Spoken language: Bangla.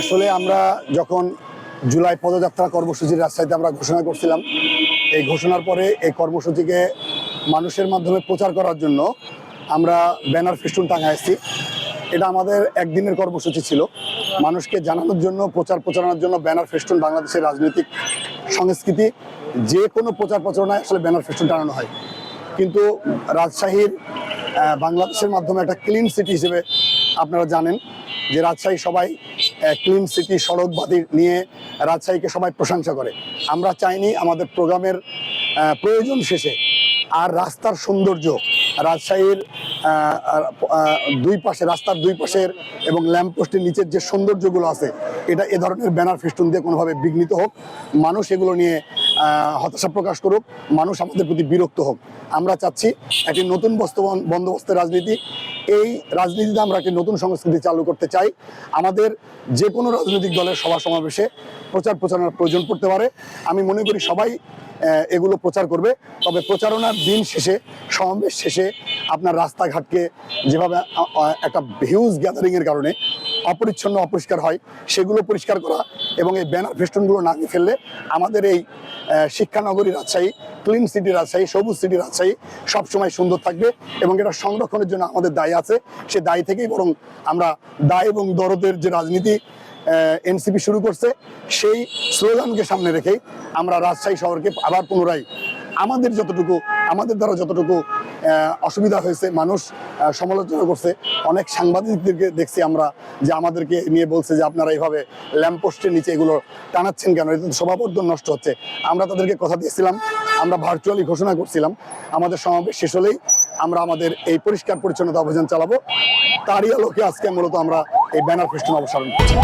আসলে আমরা যখন জুলাই পদযাত্রা কর্মসূচির রাজশাহীতে আমরা ঘোষণা করছিলাম, এই ঘোষণার পরে এই কর্মসূচিকে মানুষের মাধ্যমে প্রচার করার জন্য আমরা ব্যানার ফেস্টুন টাঙাইছি এটা আমাদের একদিনের কর্মসূচি ছিল। মানুষকে জানানোর জন্য, প্রচার প্রচারণার জন্য ব্যানার ফেস্টুন বাংলাদেশের রাজনৈতিক সংস্কৃতি, যে কোনো প্রচার প্রচারণায় আসলে ব্যানার ফেস্টুন টানানো হয়। কিন্তু রাজশাহীর বাংলাদেশের মাধ্যমে একটা ক্লিন সিটি হিসেবে আপনারা জানেন যে রাজশাহী সবাই ক্লিন সিটি সড়ক বাতি নিয়ে রাজশাহীকে সবাই প্রশংসা করে। আমরা চাইনি আমাদের প্রোগ্রামের প্রয়োজন শেষে আর রাস্তার সৌন্দর্য, রাজশাহীর দুই পাশে, রাস্তার দুই পাশের এবং ল্যাম্পপোস্টের নিচের যে সৌন্দর্যগুলো আছে, এটা এ ধরনের ব্যানার ফেস্টুন দিয়ে কোনোভাবে বিঘ্নিত হোক। মানুষ এগুলো নিয়ে হতাশা প্রকাশ করুক। মানুষ আমাদের প্রতি বিরক্ত হোক। আমরা চাচ্ছি একটি নতুন বস্তবন বন্দোবস্তের রাজনীতি এই রাজনীতিতে আমরা একটি নতুন সংস্কৃতি চালু করতে চাই। আমাদের যে কোনো রাজনৈতিক দলের সভা সমাবেশে প্রচার প্রচারণার প্রয়োজন পড়তে পারে। আমি মনে করি সবাই এগুলো প্রচার করবে। তবে প্রচারণার দিন শেষে, সমাবেশ শেষে আপনার রাস্তাঘাটকে যেভাবে একটা হিউজ গ্যাদারিংয়ের কারণে অপরিচ্ছন্ন অপরিষ্কার হয়, সেগুলো পরিষ্কার করা এবং এই ব্যানার ফেস্টুনগুলো না ফেললে আমাদের এই শিক্ষানগরী রাজশাহী ক্লিন সিটি রাজশাহী, সবুজ সিটি রাজশাহী সবসময় সুন্দর থাকবে এবং এটা সংরক্ষণের জন্য আমাদের দায় আছে। সে দায় থেকেই বরং আমরা দায় এবং দরদের যে রাজনীতি এনসিপি শুরু করছে, সেই স্লোগানকে সামনে রেখেই আমরা রাজশাহী শহরকে আবার পুনরায় আমাদের যতটুকু, আমাদের দ্বারা যতটুকু অসুবিধা হয়েছে, মানুষ সমালোচনা করছে, অনেক সাংবাদিকদেরকে দেখছি আমরা যে আমাদেরকে নিয়ে বলছে যে আপনারা এইভাবে ল্যাম্পপোস্টের নিচে এগুলো টানাচ্ছেন কেন? এটা শোভাবর্ধন নষ্ট হচ্ছে। আমরা তাদেরকে কথা দিয়েছিলাম, আমরা ভার্চুয়ালি ঘোষণা করছিলাম, আমাদের সমাবেশ শেষ হলেই আমরা আমাদের এই পরিষ্কার পরিচ্ছন্নতা অভিযান চালাবো। তারই আলোকে আজকে মূলত আমরা এই ব্যানার ফেস্টুন অবসারণ করছি।